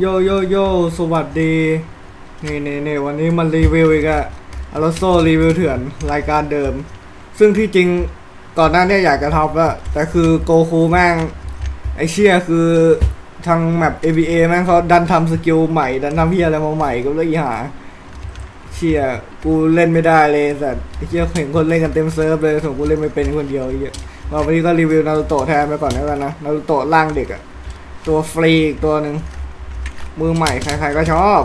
โยโยโยสวัสดี นี่นี่นี่วันนี้มันรีวิวอีกอะอารโซรีวิวเถื่อนรายการเดิม ซึ่งที่จริงก่อนหน้าเนี้อยากจะทำแล้วแต่คือโกคูแม่ง ไอเชี่ยคือทางแมป ABA แม่งเขาดันทำสกิลใหม่ ดันทำเฮียอะไรมาใหม่ก็เลยอีหาเชี่ยกูเล่นไม่ได้เลยแต่ไอเชี่ยเห็นคนเล่นกันเต็มเซิร์ฟเลยส่วนกูเล่นไม่เป็นคนเดียวเยมาวันนี้ก็รีวิวนารูโตะแทนไปก่อนแล้วกันนะนารูโตะร่างเด็กอะตัวฟรีอีกตัวหนึ่ง มือใหม่ใครๆก็ชอบ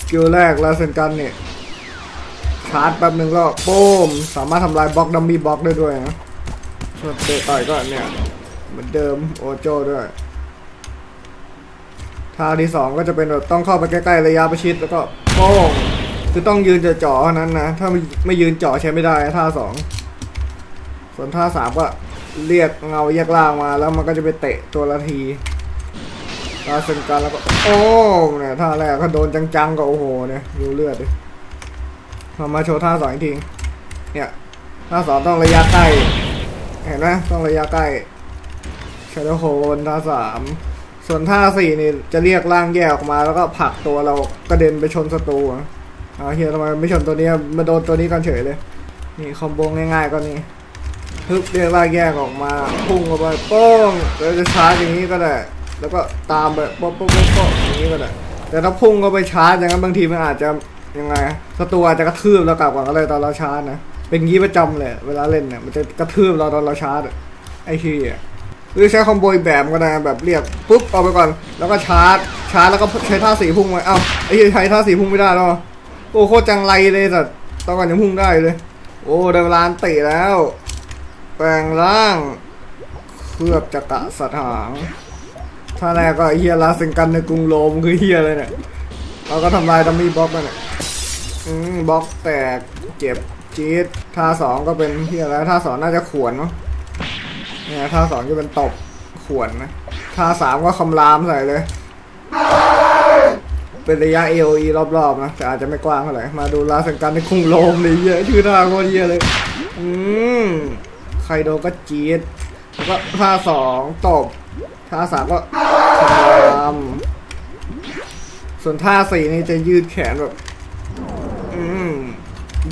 สกิลแรกลาเซนกันเนี่ยชาร์จแป๊บหนึ่งก็โป้ม สามารถทำลายบล็อกดัมมี่บล็อกได้ด้วยนะส่วนเตะต่อยก็เนี่ย เหมือนเดิมโอโจด้วยท่าที่สองก็จะเป็นแบบต้องเข้าไปใกล้ๆระยะประชิดแล้วก็โป้งคือต้องยืนจ่อเท่านั้นนะ ถ้าไม่ไม่ยืนจ่อใช้ไม่ได้ท่าสองส่วนท่าสามก็เรียกเงาแยกล่างมาแล้วมันก็จะไปเตะตัวละที ตาเซนกันแล้วก็โอ้เนี่ยท่าแรกก็โดนจังๆก็โอ้โหเนี่ยดูเลือดดิมามาโชว์ท่าสองอีกทีเนี่ยท่าสองต้องระยะใกล้เห็นไหมต้องระยะใกล้ชาร์โฮนท่าสามส่วนท่าสี่นี่จะเรียกร่างแยกออกมาแล้วก็ผลักตัวเรากระเด็นไปชนศัตรูอะเอาเฮียทำไมไม่ชนตัวนี้มาโดนตัวนี้กันเฉยเลย นี่คอมโบง่ายๆก็นี่ฮึบเรียกร่างแยกออกมาพุ่งเข้าไปป้องแล้วจะชาร์จอย่างนี้ก็ได้ แล้วก็ตามไปป๊อปป๊อปป๊อปป๊อปอย่างนี้ก็ได้แต่ถ้าพุ่งเข้าไปชาร์จอย่างนั้นบางทีมันอาจจะยังไงศัตรูอาจจะกระทืบเรากลับก่อนก็เลยตอนเราชาร์จนะเป็นงี้ประจำเลยเวลาเล่นเนี่ยมันจะกระทืบเราตอนเราชาร์จอะไอ้ที่อะหรือใช้คอมโบอีกแบบก็ได้แบบเรียกปุ๊บเอาไปก่อน แล้วก็ชาร์จชาร์จแล้วก็ใช้ท่าสีพุ่งไว้เอ้าไอ้ที่ใช้ท่าสีพุ่งไม่ได้หรอโอ้โคตรจังไรเลยแต่ตอนก่อนยังพุ่งได้เลย โอ้ได้เวลานติแล้ว แปลงร่างเคลือบจักระสถาง ท่าแรกก็เฮียลาสิงกันในกรุงโรมคือเฮียเลยเนี่ยเราก็ทำลายดัมมี่บล็อกมันเนี่ยอืมบล็อกแตกเจ็บจี๊ดท่าสองก็เป็นที่อะไรท่าสองน่าจะขวนเนาะเนี่ยท่าสองจะเป็นตบขวนนะท่าสามก็คำรามใส่เลย เป็นระยะ AOE รอบๆนะแต่อาจจะไม่กว้างเท่าไหร่มาดูลาสังการในคุงโลมเลยเยอะชื่อท่าโคตรเยอะเลย อืมใครโดนก็จี๊ดแล้วก็ท่าสองตบ ท่าสามก็คำส่วนท่าสี่นี่จะยืดแขนแบบอืม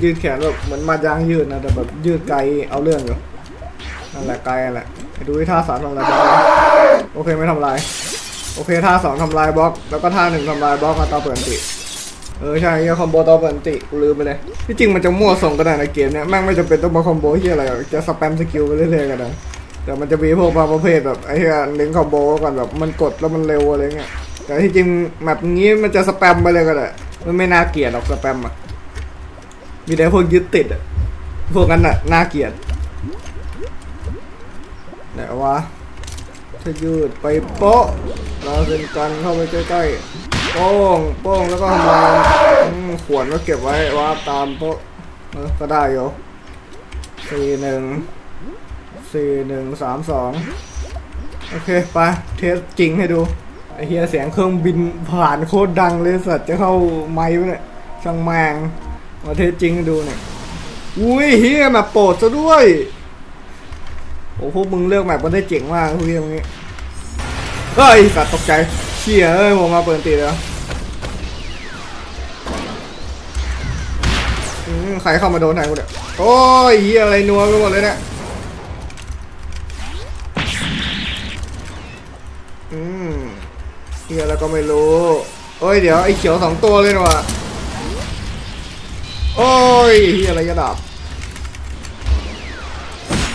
ยืดแขนแบบเหมือนมายางยืดนะแต่แบบยืดไกลเอาเรื่องอยู่นั่นแหละไกลนั่นแหละไปดูท่าสามทำลายบล็อกนะโอเคไม่ทำลายโอเคท่าสองทำลายบล็อก แล้วก็ท่าหนึ่งทำลายบล็อกมาต่อเปิดอันติเออใช่คอมโบต่อเปิดอันติกูลืมไปเลยที่จริงมันจะมั่วส่งก็ได้ในเกมเนี้ยแม่งไม่จำเป็นต้องมาคอมโบเฮียอะไรจะสแปมสกิลไปเรื่อยๆกันนะ แต่มันจะมีพวกบางประเภทแบบไอ้เฮียเล่นคอมโบก่อนแบบมันกดแล้วมันเร็วอะไรเงี้ยแต่ที่จริงแบบนี้มันจะสแปมไปเลยก็ได้มันไม่น่าเกลียดหรอกสแปมอะมีแต่พวกยึดติดอะพวกนั้นอะน่าเกลียดไหนวะถ้ายืดไปโป๊ะเราเซ็นกันเข้าไปใกล้ๆโป้งโป้งแล้วก็ทำลายขวนก็เก็บไว้ว่าตามโป๊ะก็ได้อยู่สี่หนึ่ง สี่หนึ่งสามสองโอเคไปเทสจริงให้ดูไอเฮียเสียงเครื่องบินผ่านโคตรดังเลยสัตว์จะเข้าไม้ปเนี่ยช่างแมงมาเทสจริงให้ดูหน่อยอุ้ยเฮียแมปโปรดซะด้วยโอ้พวกมึงเลือกแมปกันได้เจ๋งมากพวกเฮียมึงนี้เฮ้ยสัตว์ตกใจเชี่ยเอ้ยผมมาเปิดตีแล้วใครเข้ามาโดนไหนกูเนี่ยโอ้ยเฮียอะไรนัวไปหมดเลยเนี่ย อืมเฮียแล้วก็ไม่รู้เอ้ยเดี๋ยวไอ้เขียวสองตัวเลยนะวะโอ้ยเฮียอะไรยะดับ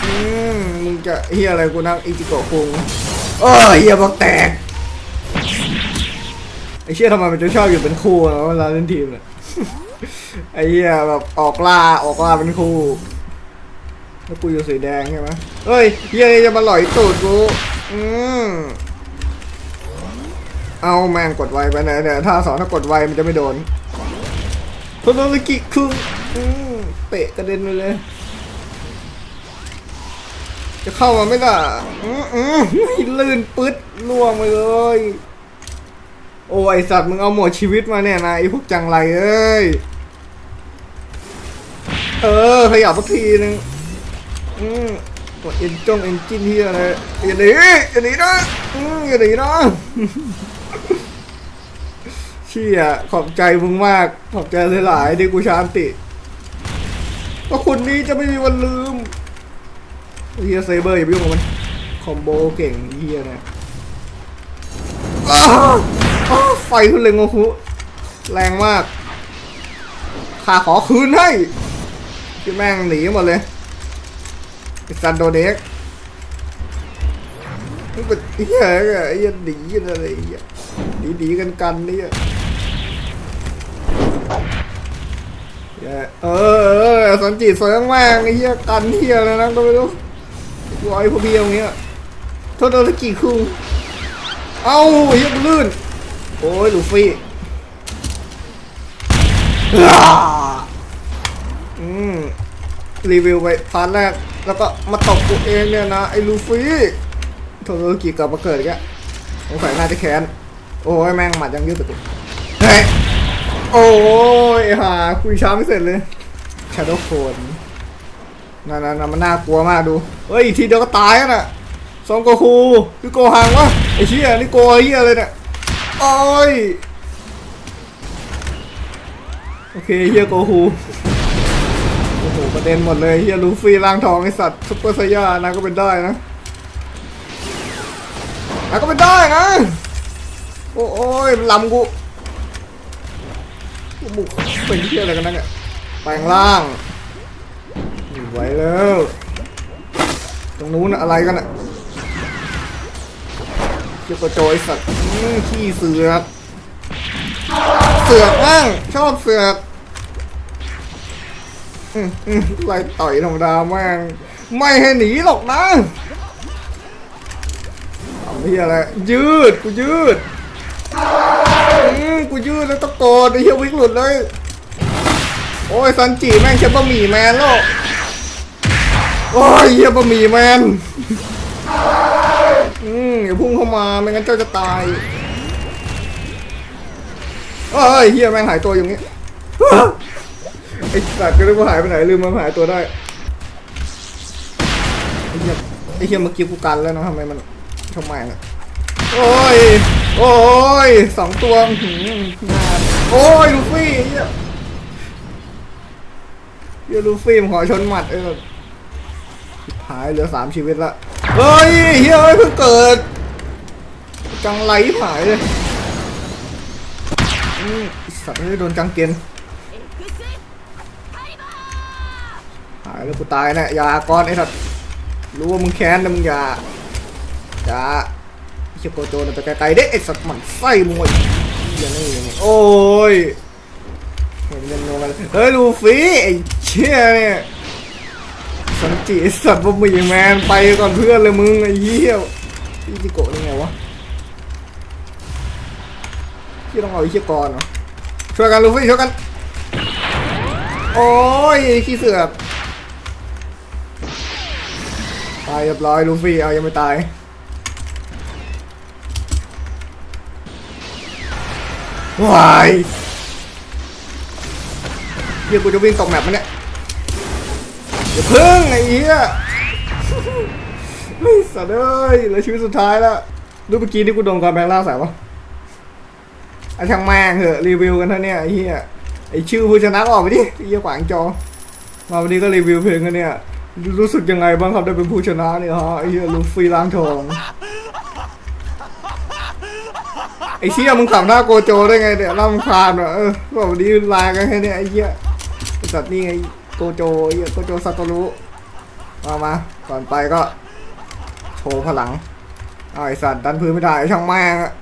อืมมึงจะเฮียอะไรกูนักอิจิโกะคุงโอ้ยเฮียบอกแตกไอเชี่ยทำไมมันจะชอบอยู่เป็นคู่นะเวลาเล่นทีมเนี่ยไอเฮียแบบออกล่าออกล่าเป็นคู่แล้วกูอยู่สีแดงใช่ไหมเฮ้ยเฮียจะมาหล่อยตูดกู อืม เอาแมงกดไวไปไหนเนี่ยถ้าสองถ้ากดไวมันจะไม่โดนโทโนสกิคือเตะกระเด็นไปเลย จะเข้ามาไม่ได้อืมลื่นปึ๊ดล่วงไปเลย โอ้ยสัตว์มึงเอาหมดชีวิตมาเนี่ยนะไอ้พวกจังไรเอ้ย เออขยับสักทีนึงอืมกดเอ็นจ้องเอ็นจินที่อะไรอย่าหนีอย่าหนีนะอย่าหนีนะ ชี่ยขอบใจมึงมาก ขอบใจหลายๆที่กูชานติว่าคนนี้จะไม่มีวันลืมเฮียเซเบอร์อย่าไปยุ่งกับมัน คอมโบเก่งเฮียเนี่ยอ้าวอ้าวไฟขึ้นเลยงงคุแรงมากข้าขอคืนให้ที่แม่งหนีหมดเลยซันโดเด็กมันเป็นเฮียอะไอ้เหี้ยหนีอะไรเหี้ยหนีหนีกันกันเนี่ย เฮ้ยเออเออสันจิตสวยมากไอ้เหี้ยกันเฮียอะไรนะก็ไม่รู้ร้อยพวกเบี้ยงเงี้ยโทษโดนตะกี้คุงเอ้าเฮียลื่น โอ้ยลูฟี่อืมรีวิวไปพาร์ทแรก แล้วก็มาตบกูเองเนี่ยนะ ไอ้ลูฟี่โทโรกิกลับมาเกิดอีกแล้วสงสัยน่าจะแค้น โอ้ยแม่งหมัดยังยืดตะกุเฮ้ย โอ้ยหาคุยช้าไม่เสร็จเลยชาโดว์โคนนั่นนั่นมันน่ากลัวมากดูเฮ้ยอีกทีเดียวก็ตายน่ะซองโกคูคือโกหังวะไอ้เชี่ยนี่โกไอ้เหี้ยเลยเนี่ยโอ้ยโอเคเฮียโกฮูโอ้โหประเด็นหมดเลยเฮียลูฟี่ร่างทองไอสัตว์ซุปเปอร์ไซยานะก็เป็นได้นะนะก็เป็นได้นะโอ้โอ้ยลำกู กูกเป็นเฮียอะไรกันนะเนี่ยแปลงร่างไม่ไหวแล้วตรงนู้นอะไรกันอะเจ้ากระโจยสัตว์ขี้เสือกเสือกมั่งชอบเสือกอืมอืมไล่ต่อยธรรมดาแม่งไม่ให้หนีหรอกนะทำเฮียอะไรยืดกูยืด กูยืดแล้วตะโกนไอ้เฮียวิกหลุดเลย โอ้ยซันจิแม่งใช้บะหมี่แมนแล้วโอ้ยเฮียบะหมี่แมน อืมอย่าพุ่งเข้ามาไม่งั้นเจ้าจะตายเอ้ยเฮียแม่งหายตัวอย่างงี้ไอ้สัตว์ก็เลยว่าหายไปไหนลืมมันหายตัวได้ไอ้เฮียไอ้เฮียเมื่อกี้กูกันแล้วนะทำไมมันทำไมน่ะโอ้ย โอ้ยสองตัวหืมโอ้ยลูฟี่เฮียเฮียลูฟี่มขอชนหมัดเออชิบหายเหลือสามชีวิตละเฮ้ยเฮียเอ้ยเพิ่งเกิด จังไรหายเลยอืมไอ้สัตว์ไม่โดนจังเกนหายแล้วกูตายแน่ยาก่อนไอ้สัตว์รู้ว่ามึงแค้นนะมึงอย่าอย่า ชี่ยโกโจนไปไกลๆเด้ไอ้สัตว์หมันไส้มึงไอ้อย่านี่อย่างงี้โอ้ยเห็นเงินโนกันเลยเฮ้ยลูฟี่ไอ้เชี่ยเนี่ยสันจิไอ้สัตว์บะหมี่แมนไปก่อนเพื่อนเลยมึงไอ้เหี้ยพี่จิโกะนี่ไงวะพี่ต้องเอาไอ้เชี่ยกรเหรอช่วยกันลูฟี่ช่วยกัน โอ้ยขี้เสือกตายเรียบร้อยลูฟี่เอายังไม่ตาย วายเฮียกูจะวิ่งตกแมปมันเนี่ยอย่าพึ่งไอ้เหี้ยเฮ้ยสัตว์เอ้ยเหลือชีวิตสุดท้ายล้วรูปเมื่อกี้ที่กูโดนกรแบงล่าใส่ปะไอ้ช่างแม่งเหอะรีวิวกันเท่าเนี้ยไอ้เหี้ยไอ้ชื่อผู้ชนะออกไปดิไอ้เหี้ยขวางจอ มาวันนี้ก็รีวิวเพลงกันเนี่ย รู้สึกยังไงบ้างครับได้เป็นผู้ชนะเนี่ยฮะไอ้เหี้ยลูฟี่ล้างทอง ไอ้เชี่ยมึงขับหน้าโกโจได้ไงเนี่ยล่ำคาญอะเออบอวันนี้ลากันแค่เนี้ยไอ้เหี้ยไอ้สัตว์นี่ไงโกโจไอ้เหี้ยโกโจซาโตรุมามาก่อนไปก็โชว์พลังไอ้สัตว์ดันพื้นไม่ได้ช่างแม่งอะ